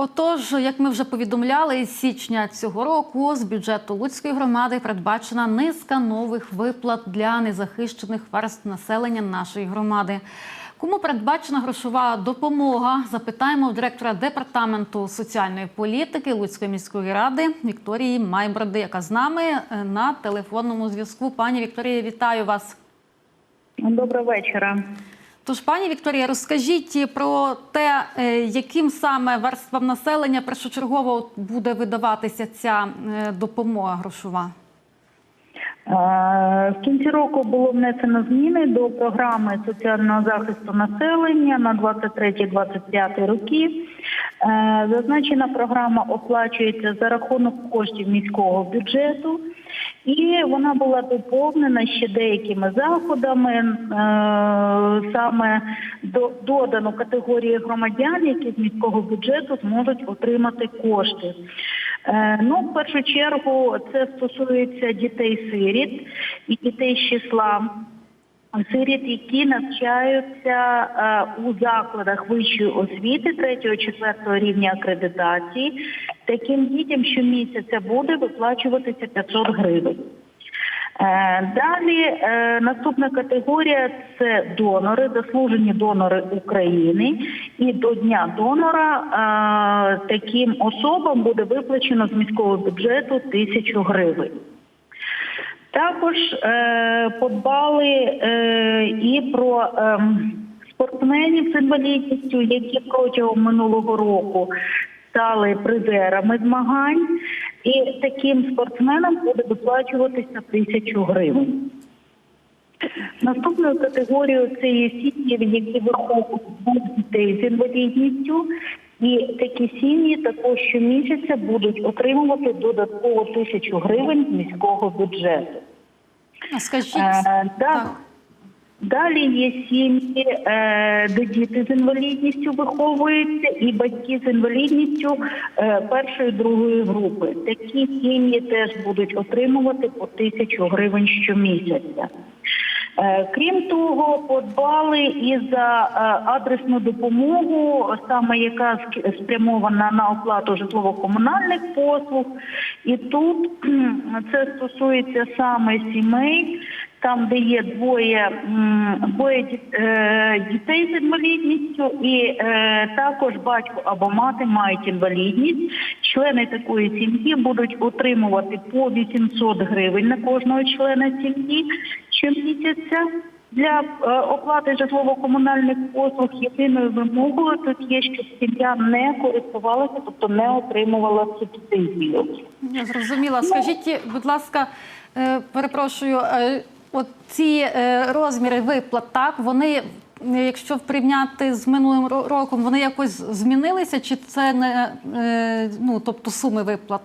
Отож, як ми вже повідомляли, з січня цього року з бюджету Луцької громади передбачена низка нових виплат для незахищених верств населення нашої громади. Кому передбачена грошова допомога? Запитаємо в директора департаменту соціальної політики Луцької міської ради Вікторії Майброди, яка з нами е, на телефонному зв'язку. Пані Вікторія, вітаю вас. Доброго вечора. Тож, пані Вікторія, розкажіть про те, е, яким саме верствам населення першочергово буде видаватися ця е, допомога грошова. Е, В кінці року було внесено зміни до програми соціального захисту населення на 23-25 роки. Е, Зазначена програма оплачується за рахунок коштів міського бюджету, і вона була доповнена ще деякими заходами. Е, Саме додано категорії громадян, які з міського бюджету зможуть отримати кошти. Е, Ну, в першу чергу, це стосується дітей-сиріт і дітей з числа сиріт, які навчаються е, у закладах вищої освіти 3-4 рівня акредитації. Таким дітям щомісяця буде виплачуватися 500 гривень. Е, Далі е, наступна категорія це донори, заслужені донори України. І до дня донора е, таким особам буде виплачено з міського бюджету тисячу гривень. Також подбали і про ем, спортсменів з інвалідністю, які протягом минулого року стали призерами змагань, і таким спортсменам буде виплачуватися тисячу гривень. Наступною категорією це є сім'ї, які виховують дітей з інвалідністю. І такі сім'ї також щомісяця будуть отримувати додатково тисячу гривень з міського бюджету. А Скажіть, Е, да. так. Далі є сім'ї, е, де діти з інвалідністю виховуються, і батьки з інвалідністю е, першої другої групи. Такі сім'ї теж будуть отримувати по тисячу гривень щомісяця. Е, Крім того, подбали і за адресну допомогу, саме яка спрямована на оплату житлово-комунальних послуг. І тут це стосується саме сімей, там, де є двоє, двоє е, дітей з інвалідністю, і е, також батько або мати мають інвалідність. Члени такої сім'ї будуть отримувати по 800 гривень на кожного члена сім'ї щомісяця. Для е, оплати житлово-комунальних послуг єдиною вимогою тут є, щоб сім'я не користувалася, тобто не отримувала субсидію. Я зрозуміла. Скажіть, будь ласка, перепрошую, от ці е, розміри виплат, так вони, е, якщо порівняти з минулим ро- роком, вони якось змінилися, чи це не е, ну, тобто суми виплат?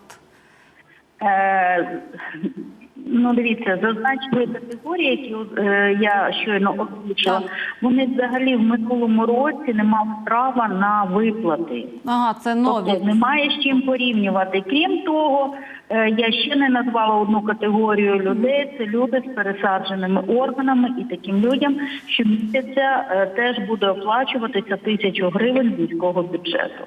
Ну, дивіться, зазначені категорії, які е, я щойно озвучила, вони взагалі в минулому році не мали права на виплати. Ага, це нові. Тобто немає з чим порівнювати. Крім того, е, я ще не назвала одну категорію людей. Це люди з пересадженими органами, і таким людям щомісяця е, теж буде оплачуватися тисячу гривень з міського бюджету.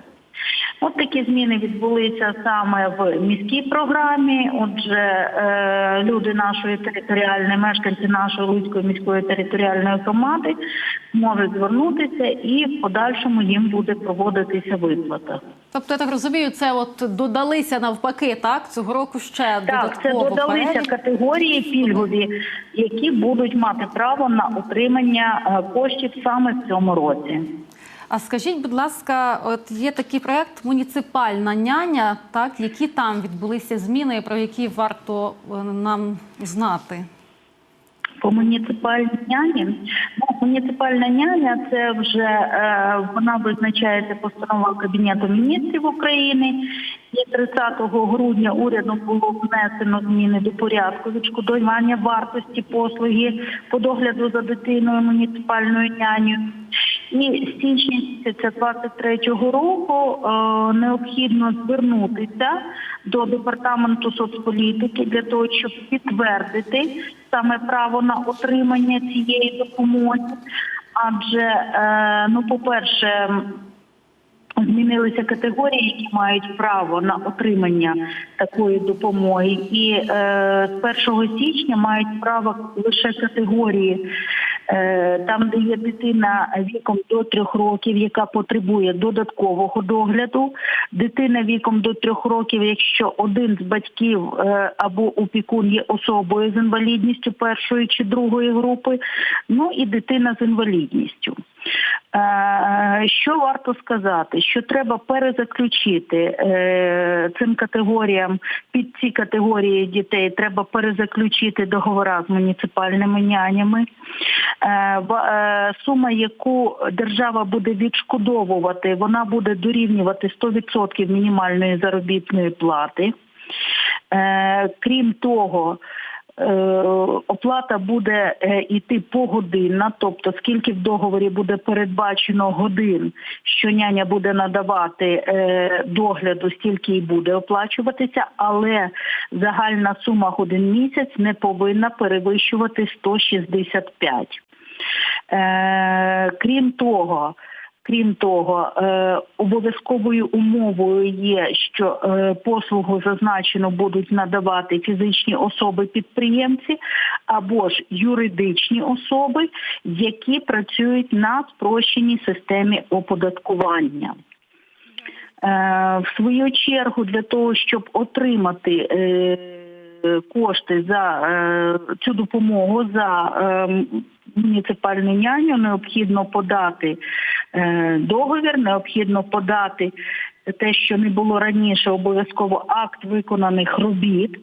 От такі зміни відбулися саме в міській програмі. Отже, е, люди нашої територіальної, мешканці нашої Луцької міської територіальної громади можуть звернутися і в подальшому їм буде проводитися виплата. Тобто, я так розумію, це от додалися навпаки, так? Цього року ще Так, це додалися перелік. категорії пільгові, які будуть мати право на отримання е, коштів саме в цьому році. А скажіть, будь ласка, от є такий проект Муніципальна няня, так які там відбулися зміни, про які варто е, нам знати? По муніципальній няні, ну, муніципальна няня це вже е, вона визначається постановою Кабінету міністрів України. І 30 грудня урядом було внесено зміни до порядку відшкодування вартості послуги по догляду за дитиною муніципальною нянею. І з січня місяця 23-го року е, необхідно звернутися до департаменту соцполітики для того, щоб підтвердити саме право на отримання цієї допомоги. Адже, е, ну, по-перше, Змінилися категорії, які мають право на отримання такої допомоги, і е, з 1 січня мають право лише категорії, там, де є дитина віком до трьох років, яка потребує додаткового догляду, дитина віком до трьох років, якщо один з батьків е, або опікун є особою з інвалідністю першої чи другої групи, ну і дитина з інвалідністю. Е, Що варто сказати? Що треба перезаключити е, цим категоріям під ці категорії дітей треба перезаключити договора з муніципальними нянями. Е, Сума, яку держава буде відшкодовувати, вона буде дорівнювати 100% мінімальної заробітної плати. Крім того, оплата буде е, йти погодинна, тобто скільки в договорі буде передбачено годин, що няня буде надавати е, догляду, стільки і буде оплачуватися, але загальна сума годин місяць не повинна перевищувати 165. Е, Крім того, Крім того, е, обов'язковою умовою є, що е, послугу зазначено будуть надавати фізичні особи-підприємці або ж юридичні особи, які працюють на спрощеній системі оподаткування. Е, В свою чергу, для того, щоб отримати кошти за цю допомогу за е, муніципальну няню, необхідно подати договір, необхідно подати те, що не було раніше, обов'язково акт виконаних робіт,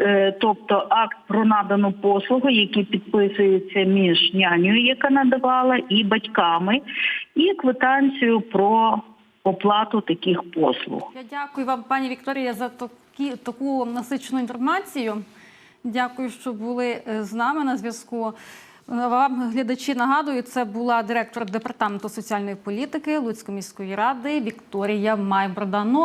е, тобто акт про надану послугу, який підписується між нянею, яка надавала, і батьками, і квитанцію про оплату таких послуг. Я дякую вам, пані Вікторія, за такі, таку насичену інформацію. Дякую, що були е, з нами на зв'язку. Вам глядачі нагадую, це була директор департаменту соціальної політики Луцької міської ради Вікторія Майброда. Ну,